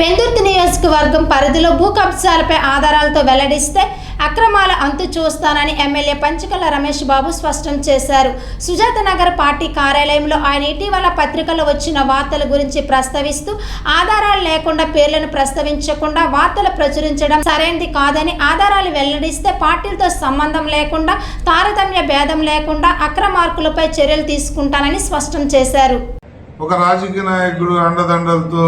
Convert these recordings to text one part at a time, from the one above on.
పెందుర్తి నియోజకవర్గం పరిధిలో భూ కబ్జాలపై ఆధారాలతో వెల్లడిస్తే అక్రమాల అంతు చూస్తానని ఎమ్మెల్యే పంచకల రమేష్ బాబు స్పష్టం చేశారు. సుజాత నగర్ పార్టీ కార్యాలయంలో ఆయన ఇటీవల పత్రికలో వచ్చిన వార్తల గురించి ప్రస్తావిస్తూ ఆధారాలు లేకుండా పేర్లను ప్రస్తావించకుండా వార్తలు ప్రచురించడం సరైనది కాదని ఆధారాలు వెల్లడిస్తే పార్టీలతో సంబంధం లేకుండా తారతమ్య భేదం లేకుండా అక్రమార్కులపై చర్యలు తీసుకుంటానని స్పష్టం చేశారు. ఒక రాజకీయ నాయకుడు అండదండలతో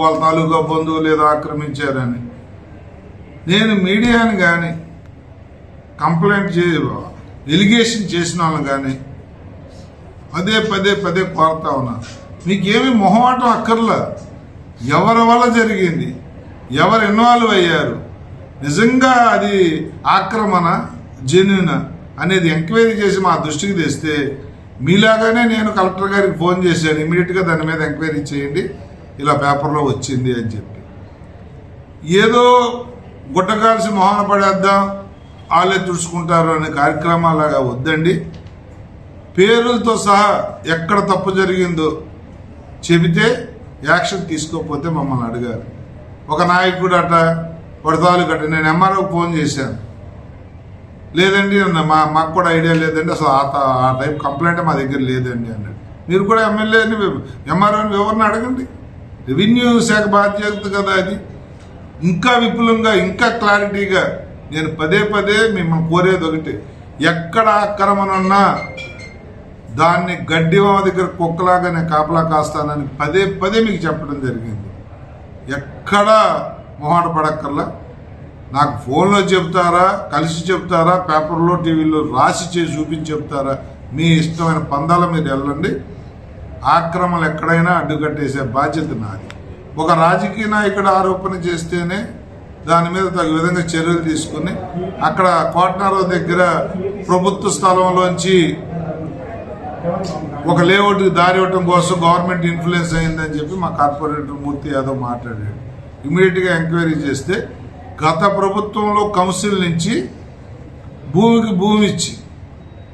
వాళ్ళ తాలూకా బంధువులు ఏదో ఆక్రమించారని. నేను మీడియాని కానీ కంప్లైంట్ చే ఎలిగేషన్ చేసిన వాళ్ళని కానీ పదే పదే పదే కోరుతా ఉన్నా. మీకేమీ మొహమాటం అక్కర్లా. ఎవరి వల్ల జరిగింది? ఎవరు ఇన్వాల్వ్ అయ్యారు? నిజంగా అది ఆక్రమణ జెన్యున అనేది ఎంక్వైరీ చేసి మా దృష్టికి తెస్తే మీలాగానే నేను కలెక్టర్ గారికి ఫోన్ చేశాను. ఇమీడియట్గా దాని మీద ఎంక్వైరీ చేయండి. ఇలా పేపర్లో వచ్చింది అని చెప్పి. ఏదో గుట్టకాల్సి మొహన పడేద్దాం వాళ్ళే తుడుచుకుంటారు అనే కార్యక్రమాలాగా వద్దండి. పేర్లతో సహా ఎక్కడ తప్పు జరిగిందో చెబితే యాక్షన్ తీసుకోకపోతే మమ్మల్ని అడిగారు ఒక నాయకుడు అట పడతాలు కట్ట నేను ఎంఆర్ఓకి ఫోన్ చేశాను. లేదండి అన్న మా మాకు కూడా ఐడియా లేదండి అసలు ఆ త- ఆ టైప్ కంప్లైంట్ మా దగ్గర లేదండి అన్నాడు. మీరు కూడా ఎమ్మెల్యేని ఎంఆర్ఓని వివరణ అడగండి. రెవెన్యూ శాఖ బాధ్యత కదా అది. ఇంకా విపులంగా ఇంకా క్లారిటీగా నేను పదే పదే మిమ్మల్ని కోరేది ఒకటి. ఎక్కడ అక్రమనున్నా దాన్ని గడ్డి దగ్గర కుక్కలాగా నేను కాపలా కాస్తానని పదే పదే మీకు చెప్పడం జరిగింది. ఎక్కడా మొహాట పడక్కర్లా. నాకు ఫోన్లో చెప్తారా కలిసి చెప్తారా పేపర్లో టీవీలో రాసి చేసి చూపించి చెప్తారా మీ ఇష్టమైన పందాల మీరు వెళ్ళండి. ఆక్రమణలు ఎక్కడైనా అడ్డుకట్టేసే బాధ్యత నాది. ఒక రాజకీయ నాయకుడు ఆరోపణ చేస్తేనే దాని మీద తగు విధంగా చర్యలు తీసుకుని అక్కడ కోట్నారో దగ్గర ప్రభుత్వ స్థలంలోంచి ఒక లేఅవుట్కి దారి ఇవ్వటం కోసం గవర్నమెంట్ ఇన్ఫ్లుయెన్స్ అయిందని చెప్పి మా కార్పొరేటర్ మూర్తి యాదవ్ మాట్లాడాడు. ఇమీడియట్గా ఎంక్వైరీ చేస్తే గత ప్రభుత్వంలో కౌన్సిల్ నుంచి భూమికి భూమి ఇచ్చి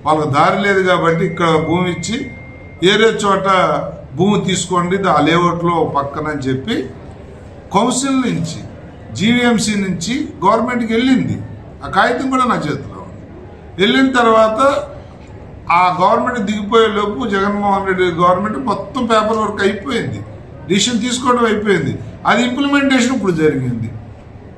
వాళ్ళకి దారి లేదు కాబట్టి ఇక్కడ భూమి ఇచ్చి ఏరే చోట భూమి తీసుకోండి ఆ లేఅవుట్లో పక్కన అని చెప్పి కౌన్సిల్ నుంచి జీవీఎంసీ నుంచి గవర్నమెంట్కి వెళ్ళింది. ఆ కాగితం కూడా నా చేతిలో వెళ్ళిన తర్వాత ఆ గవర్నమెంట్ దిగిపోయే లోపు జగన్మోహన్ రెడ్డి గవర్నమెంట్ మొత్తం పేపర్ వర్క్ అయిపోయింది. డిసిషన్ తీసుకోవడం అయిపోయింది. అది ఇంప్లిమెంటేషన్ ఇప్పుడు జరిగింది.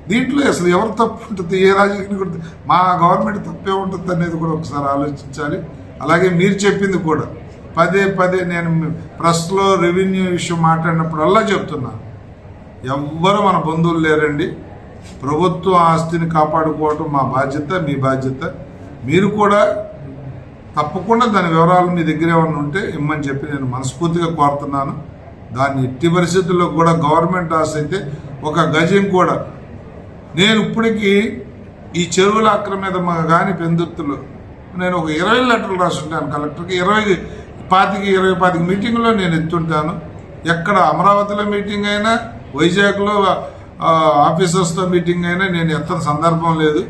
దీంట్లో అసలు ఎవరు తప్పు ఉంటుంది? ఏ రాజకీయ కూడా మా గవర్నమెంట్ తప్పే ఉంటుంది అనేది కూడా ఒకసారి ఆలోచించాలి. అలాగే మీరు చెప్పింది కూడా. పదే పదే నేను ప్రెస్లో రెవెన్యూ విషయం మాట్లాడినప్పుడల్లా చెప్తున్నాను ఎవ్వరు మన బంధువులు లేరండి. ప్రభుత్వ ఆస్తిని కాపాడుకోవటం మా బాధ్యత మీ బాధ్యత. మీరు కూడా తప్పకుండా దాని వివరాలు మీ దగ్గర ఏమన్నా ఉంటే ఇమ్మని చెప్పి నేను మనస్ఫూర్తిగా కోరుతున్నాను. దాన్ని ఎట్టి పరిస్థితుల్లో కూడా గవర్నమెంట్ ఆస్తి అయితే ఒక గజం కూడా. నేను ఇప్పటికీ ఈ చెరువుల ఆక్రమీద మా కానీ పెందుర్తులు. నేను ఒక ఇరవై లెటర్లు రాసుంటాను. కలెక్టర్కి ఇరవై పాతికి ఇరవై పాతికి మీటింగ్లో నేను ఎత్తుంటాను. ఎక్కడ అమరావతిలో మీటింగ్ అయినా వైజాగ్లో ఆఫీసర్స్తో మీటింగ్ అయినా నేను ఎత్తని సందర్భం లేదు.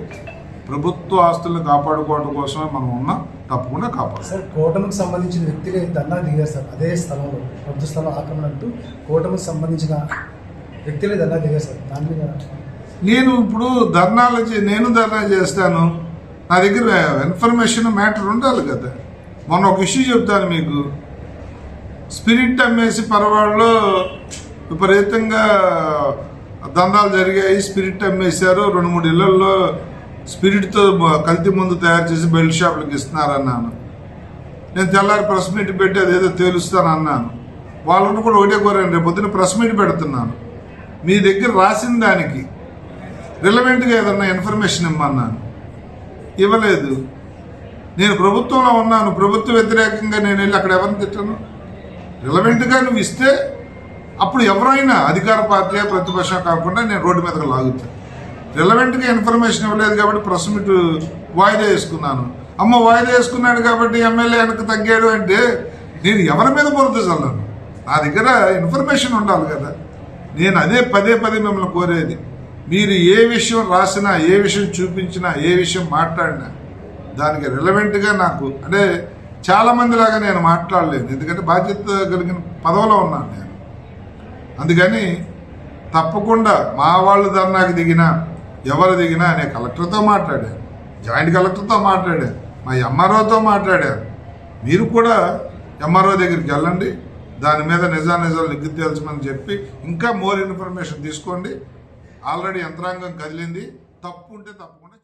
ప్రభుత్వ ఆస్తులను కాపాడుకోవడం కోసమే మనం ఉన్నాం తప్పకుండా కాపాడు సార్ కూటమికి సంబంధించిన వ్యక్తిగా ధర్నా దిగారు సార్. అదే స్థలంలో ప్రభుత్వ స్థలం ఆక్రమణ అంటూ కూటమికి సంబంధించిన వ్యక్తులే ధర్నా దిగారు సార్. దాని మీద నేను ఇప్పుడు ధర్నాలు చే- నేను ధర్నా చేస్తాను. నా దగ్గర ఇన్ఫర్మేషన్ మ్యాటర్ ఉండాలి కదా. మొన్న ఒక ఇష్యూ చెప్తాను మీకు. స్పిరిట్ అమ్మేసి పరవాడలో విపరీతంగా దందాలు జరిగాయి. స్పిరిట్ అమ్మేశారు. రెండు మూడు ఇళ్ళలో స్పిరిట్తో కల్తీ ముందు తయారు చేసి బెల్ట్ షాపులకు ఇస్తున్నారన్నాను. నేను తెల్లారి ప్రెస్ మీట్ పెట్టి అదేదో తేలుస్తాను అన్నాను వాళ్ళని కూడా ఒకటే కోరాను. రేపు పొద్దున ప్రెస్ మీట్ పెడుతున్నాను. మీ దగ్గర రాసిన దానికి రిలవెంట్గా ఏదన్నా ఇన్ఫర్మేషన్ ఇమ్మన్నాను. ఇవ్వలేదు. నేను ప్రభుత్వంలో ఉన్నాను ప్రభుత్వ వ్యతిరేకంగా నేను వెళ్ళి అక్కడ ఎవరిని తిట్టను? రిలవెంట్గా నువ్వు ఇస్తే అప్పుడు ఎవరైనా అధికార పార్టీ ప్రతిపక్షం కాకుండా నేను రోడ్డు మీదకి లాగుతాను రిలవెంట్గా ఇన్ఫర్మేషన్ ఇవ్వలేదు కాబట్టి ప్రెస్ మీట్ వాయిదా వేసుకున్నాను. అమ్మ వాయిదా వేసుకున్నాడు కాబట్టి ఎమ్మెల్యే వెనక్కి తగ్గాడు అంటే నేను ఎవరి మీద బురద చల్లను? నా దగ్గర ఇన్ఫర్మేషన్ ఉండాలి కదా. నేను అదే పదే పదే మిమ్మల్ని కోరేది. మీరు ఏ విషయం రాసినా ఏ విషయం చూపించినా ఏ విషయం మాట్లాడినా దానికి రిలవెంట్గా నాకు అంటే చాలామంది లాగా నేను మాట్లాడలేదు. ఎందుకంటే బాధ్యత కలిగిన పదవిలో ఉన్నాను నేను. అందుకని తప్పకుండా మా వాళ్ళు ధర్నాకు దిగినా ఎవరు దిగినా నేను కలెక్టర్తో మాట్లాడాను. జాయింట్ కలెక్టర్తో మాట్లాడాను. మా ఎంఆర్ఓతో మాట్లాడాను. మీరు కూడా ఎంఆర్ఓ దగ్గరికి వెళ్ళండి. దాని మీద నిజానిజాలు నిగ్గు తేల్చమని చెప్పి ఇంకా మోర్ ఇన్ఫర్మేషన్ తీసుకోండి. ఆల్రెడీ యంత్రాంగం కదిలింది. తప్పు ఉంటే తప్పకుండా